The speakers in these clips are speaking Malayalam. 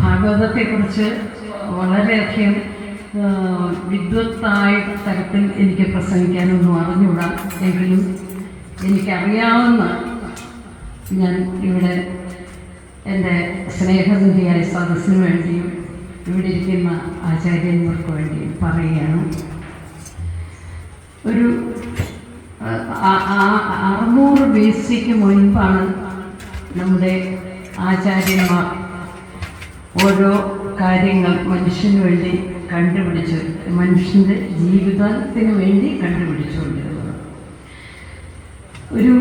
ഭാഗവതത്തെക്കുറിച്ച് വളരെയധികം വിദ്വത്തായ തരത്തിൽ എനിക്ക് പ്രസംഗിക്കാനൊന്നും അറിഞ്ഞുകൂടാ. എങ്കിലും എനിക്കറിയാവുന്ന ഞാൻ ഇവിടെ എന്റെ സ്നേഹനിധിയായ സദസ്സിന് വേണ്ടിയും ഇവിടെ ഇരിക്കുന്ന ആചാര്യന്മാർക്ക് വേണ്ടിയും പറയുകയാണ്. ഒരു അറുന്നൂറ് ബി സിക്ക് മുൻപാണ് നമ്മുടെ ആചാര്യന്മാർ ഓരോ കാര്യങ്ങൾ മനുഷ്യന് വേണ്ടി കണ്ടുപിടിച്ചു മനുഷ്യന്റെ ജീവിതത്തിന് വേണ്ടി കണ്ടുപിടിച്ചുകൊണ്ടിരുന്നത്. ഒരു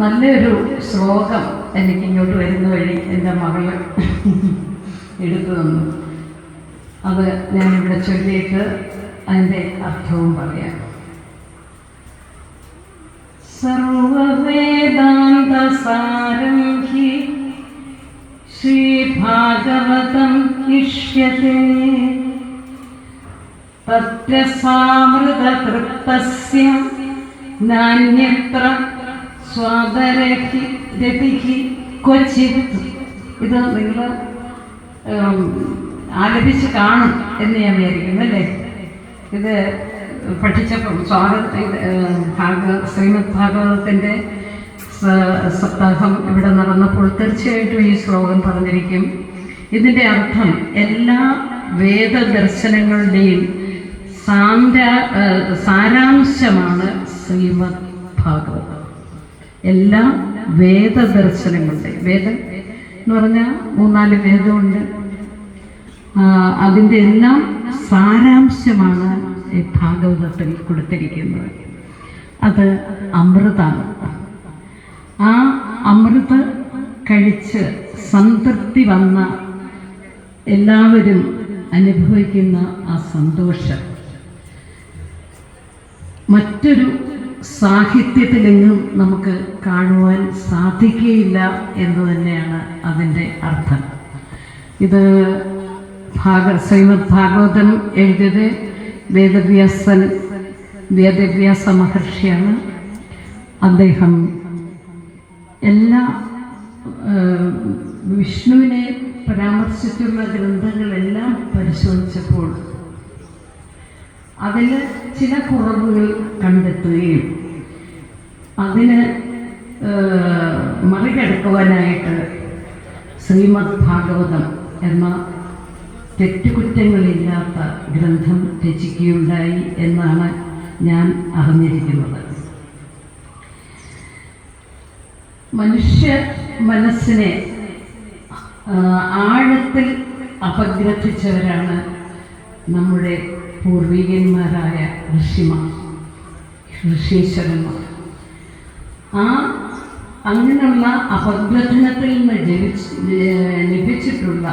നല്ലൊരു ശ്ലോകം എനിക്ക് ഇങ്ങോട്ട് വരുന്ന വഴി എന്റെ മകൾ എടുത്തു തന്നു. അത് ഇവിടെ ചൊല്ലിയിട്ട് അതിന്റെ അർത്ഥവും പറയാം. സർവവേദാന്തസാരം ഹി ശ്രീഭാഗവതം ഇഷ്യത്തെ ഇത് നിങ്ങൾ ആലപിച്ച് കാണും എന്ന് ഞാൻ വിചാരിക്കുന്നു അല്ലേ? ഇത് പഠിച്ചപ്പോൾ സ്വാഗത ഭാഗ ശ്രീമദ് ഭാഗവതത്തിന്റെ സപ്താഹം ഇവിടെ നടന്നപ്പോൾ തീർച്ചയായിട്ടും ഈ ശ്ലോകം പറഞ്ഞിരിക്കും. ഇതിന്റെ അർത്ഥം എല്ലാ വേദദർശനങ്ങളുടെയും ഏഹ്, സാരാംശമാണ് ശ്രീമദ് ഭാഗവതം എല്ലാ വേദദർശനങ്ങളുടെയും. വേദം എന്ന് പറഞ്ഞാൽ മൂന്നാൽ വേദമുണ്ട്. അതിന്റെ എല്ലാം സാരാംശമാണ് ഈ ഭാഗവതത്തിൽ കൊടുത്തിരിക്കുന്നത്. അത് അമൃതാണ്. ആ അമൃത് കഴിച്ച് സംതൃപ്തി വന്ന എല്ലാവരും അനുഭവിക്കുന്ന ആ സന്തോഷം. മറ്റൊരു സാഹിത്യത്തിലെങ്ങും നമുക്ക് കാണുവാൻ സാധിക്കുകയില്ല എന്ന് തന്നെയാണ് അതിന്റെ അർത്ഥം. ഇത് ഭാഗ ശ്രീമദ് ഭാഗവതം എഴുതിയത് വേദവ്യാസൻ വേദവ്യാസ മഹർഷിയാണ്. അദ്ദേഹം എല്ലാ വിഷ്ണുവിനെ പരാമർശിച്ചുള്ള ഗ്രന്ഥങ്ങളെല്ലാം പരിശോധിച്ചപ്പോൾ അതിൽ ചില കുറവുകൾ കണ്ടെത്തുകയും അതിന് മറികടക്കുവാനായിട്ട് ശ്രീമദ് ഭാഗവതം എന്ന തെറ്റുകുറ്റങ്ങളില്ലാത്ത ഗ്രന്ഥം രചിക്കുകയുണ്ടായി എന്നാണ് ഞാൻ അറിഞ്ഞിരിക്കുന്നത്. മനുഷ്യ മനസ്സിനെ ആഴത്തിൽ അപഗ്രഥിച്ചവരാണ് നമ്മുടെ പൂർവികന്മാരായ ഋഷിമാർ ഋഷീശ്വരന്മാർ. ആ അങ്ങനെയുള്ള അപഗ്രഥനത്തിൽ നിന്ന് ജനിച്ച് ലഭിച്ചിട്ടുള്ള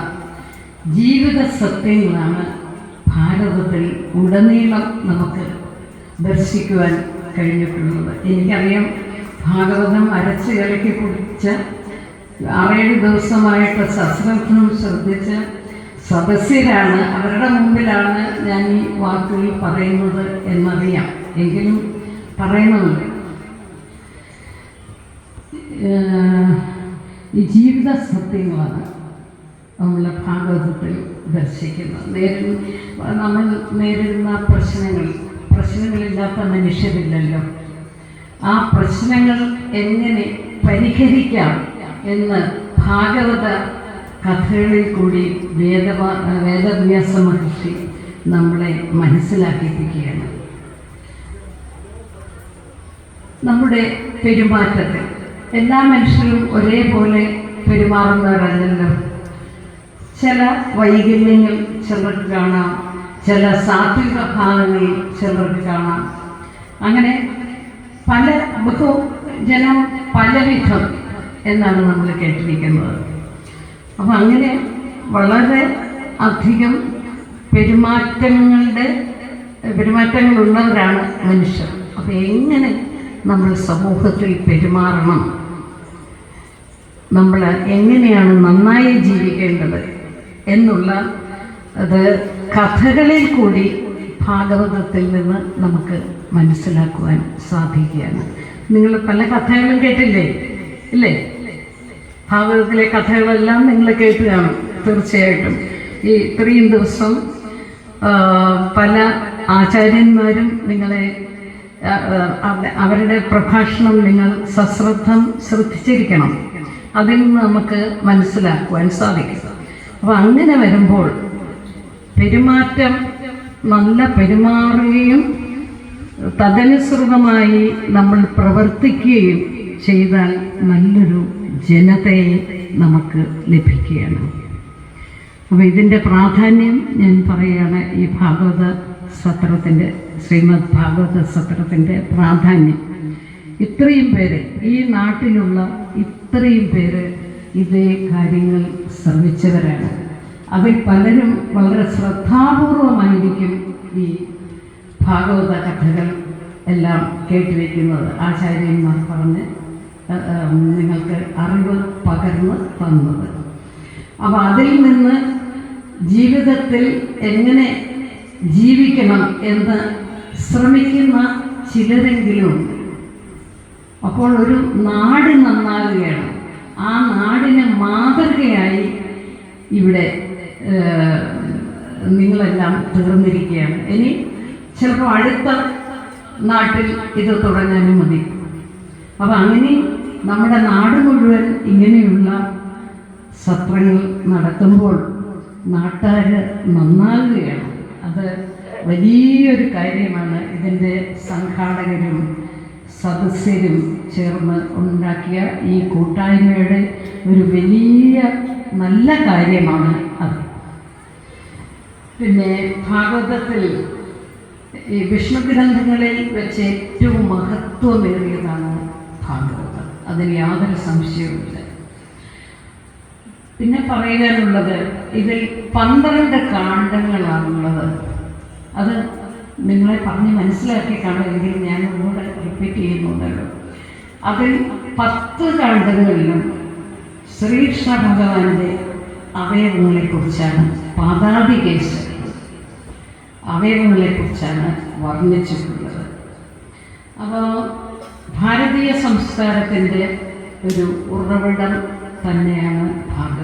ജീവിത സത്യങ്ങളാണ് ഭാരതത്തിൽ ഉടനീളം നമുക്ക് ദർശിക്കുവാൻ കഴിഞ്ഞിട്ടുള്ളത്. എനിക്കറിയാം ഭാഗവതം അരച്ച് കലക്കി കുടിച്ച് ആറേഴ് ദിവസമായിട്ട് സശ്രദ്ധം ശ്രദ്ധിച്ച് സദസ്യരാണ് അവരുടെ മുമ്പിലാണ് ഞാൻ ഈ വാക്കുകൾ പറയുന്നത് എന്നറിയാം. എങ്കിലും പറയുന്നുണ്ട്. ഈ ജീവിത സത്യങ്ങളാണ് നമ്മളെ ഭാഗവതത്തിൽ ദർശിക്കുന്നത്. നേരിടുന്ന നമ്മൾ നേരിടുന്ന പ്രശ്നങ്ങൾ പ്രശ്നങ്ങളില്ലാത്ത മനുഷ്യരില്ലല്ലോ. ആ പ്രശ്നങ്ങൾ എങ്ങനെ പരിഹരിക്കാം? എന്ന് ഭാഗവത കഥകളിൽ കൂടി വേദവ വേദവ്യാസ മഹർഷി നമ്മളെ മനസ്സിലാക്കിപ്പിക്കുകയാണ് നമ്മുടെ പെരുമാറ്റത്തിൽ എല്ലാ മനുഷ്യരും ഒരേപോലെ പെരുമാറുന്നവരല്ലല്ലോ. ചില വൈകല്യങ്ങൾ ചിലർക്ക് കാണാം ചില സാത്വിക ഭാഗങ്ങളിൽ ചിലർക്ക് കാണാം. അങ്ങനെ പല ബഹു ജനം പലവിധം എന്നാണ് നമ്മൾ കേട്ടിരിക്കുന്നത്. അപ്പം അങ്ങനെ വളരെ അധികം പെരുമാറ്റങ്ങളുടെ പെരുമാറ്റങ്ങളുള്ളവരാണ് മനുഷ്യർ. അപ്പം എങ്ങനെ നമ്മൾ സമൂഹത്തിൽ പെരുമാറണം? നമ്മൾ എങ്ങനെയാണ് നന്നായി ജീവിക്കേണ്ടത് എന്നുള്ള അത് കഥകളിൽ കൂടി ഭാഗവതത്തിൽ നിന്ന് നമുക്ക് മനസ്സിലാക്കുവാൻ സാധിക്കുകയാണ്. നിങ്ങൾ പല കഥകളും കേട്ടില്ലേ? ഇല്ലേ? ഭാഗവതത്തിലെ കഥകളെല്ലാം നിങ്ങൾ കേട്ട് കാണും തീർച്ചയായിട്ടും. ഈ ഇത്രയും ദിവസം പല ആചാര്യന്മാരും നിങ്ങളെ അവരുടെ പ്രഭാഷണം നിങ്ങൾ സശ്രദ്ധം ശ്രദ്ധിച്ചിരിക്കണം. അതിൽ നിന്ന് നമുക്ക് മനസ്സിലാക്കുവാൻ സാധിക്കും. അപ്പം അങ്ങനെ വരുമ്പോൾ പെരുമാറ്റം നല്ല പെരുമാറുകയും തദനുസൃതമായി നമ്മൾ പ്രവർത്തിക്കുകയും ചെയ്താൽ നല്ലൊരു ജനതയെ നമുക്ക് ലഭിക്കുകയാണ്. അപ്പോൾ ഇതിന്റെ പ്രാധാന്യം ഞാൻ പറയുകയാണ് ഈ ഭാഗവത സത്രത്തിന്റെ ശ്രീമദ് ഭാഗവത സത്രത്തിന്റെ പ്രാധാന്യം. ഇത്രയും പേര് ഈ നാട്ടിലുള്ള ഇത്രയും പേര് ഇതേ കാര്യങ്ങൾ ശ്രമിച്ചവരാണ് അവർ പലരും വളരെ ശ്രദ്ധാപൂർവമായിരിക്കും ഈ ഭാഗവത കഥകൾ എല്ലാം കേട്ടുവെക്കുന്നത് ആചാര്യന്മാർ പറഞ്ഞ് നിങ്ങൾക്ക് അറിവ് പകർന്ന് തന്നത്. അപ്പോൾ അതിൽ നിന്ന് ജീവിതത്തിൽ എങ്ങനെ ജീവിക്കണം എന്ന് ശ്രമിക്കുന്ന ചിലരെങ്കിലും അപ്പോൾ ഒരു നാട് നന്നാകുകയാണ്. ആ നാടിന് മാതൃകയായി ഇവിടെ നിങ്ങളെല്ലാം തീർന്നിരിക്കുകയാണ്. ഇനി ചിലപ്പോൾ അടുത്ത നാട്ടിൽ ഇത് തുടങ്ങാനും മതി. അപ്പം അങ്ങനെ നമ്മുടെ നാട് മുഴുവൻ ഇങ്ങനെയുള്ള സത്രങ്ങൾ നടത്തുമ്പോൾ നാട്ടുകാർ നന്നാകുകയാണ്. അത് വലിയൊരു കാര്യമാണ് ഇതിന്റെ സംഘാടകരും സദസ്യരും ചേർന്ന് ഉണ്ടാക്കിയ ഈ കൂട്ടായ്മയുടെ ഒരു വലിയ നല്ല കാര്യമാണ് അത്. പിന്നെ ഭാഗവതത്തിൽ ഈ വിഷ്ണു ഗ്രന്ഥങ്ങളിൽ വെച്ച് ഏറ്റവും മഹത്വമേറിയതാണ് ഭാഗവതം അതിന് യാതൊരു സംശയവുമില്ല. പിന്നെ പറയാനുള്ളത് ഇതിൽ പന്ത്രണ്ട് കാണ്ഡങ്ങളാണുള്ളത്. അത് നിങ്ങളെ പറഞ്ഞ് മനസ്സിലാക്കി കാണുമെങ്കിൽ ഞാൻ ഒന്നുകൂടെ റിപ്പീറ്റ് ചെയ്യുന്നുണ്ടല്ലോ അതിൽ പത്ത് കാണ്ഡങ്ങളിലും ശ്രീകൃഷ്ണ ഭഗവാന്റെ അവയവങ്ങളെക്കുറിച്ചാണ് പാതാതികേശം അവയവങ്ങളെക്കുറിച്ചാണ് വർണിച്ചിട്ടുള്ളത്. അപ്പോൾ ഭാരതീയ സംസ്കാരത്തിന്റെ ഒരു ഉറവിടം തന്നെയാണ് ഭാഗവതം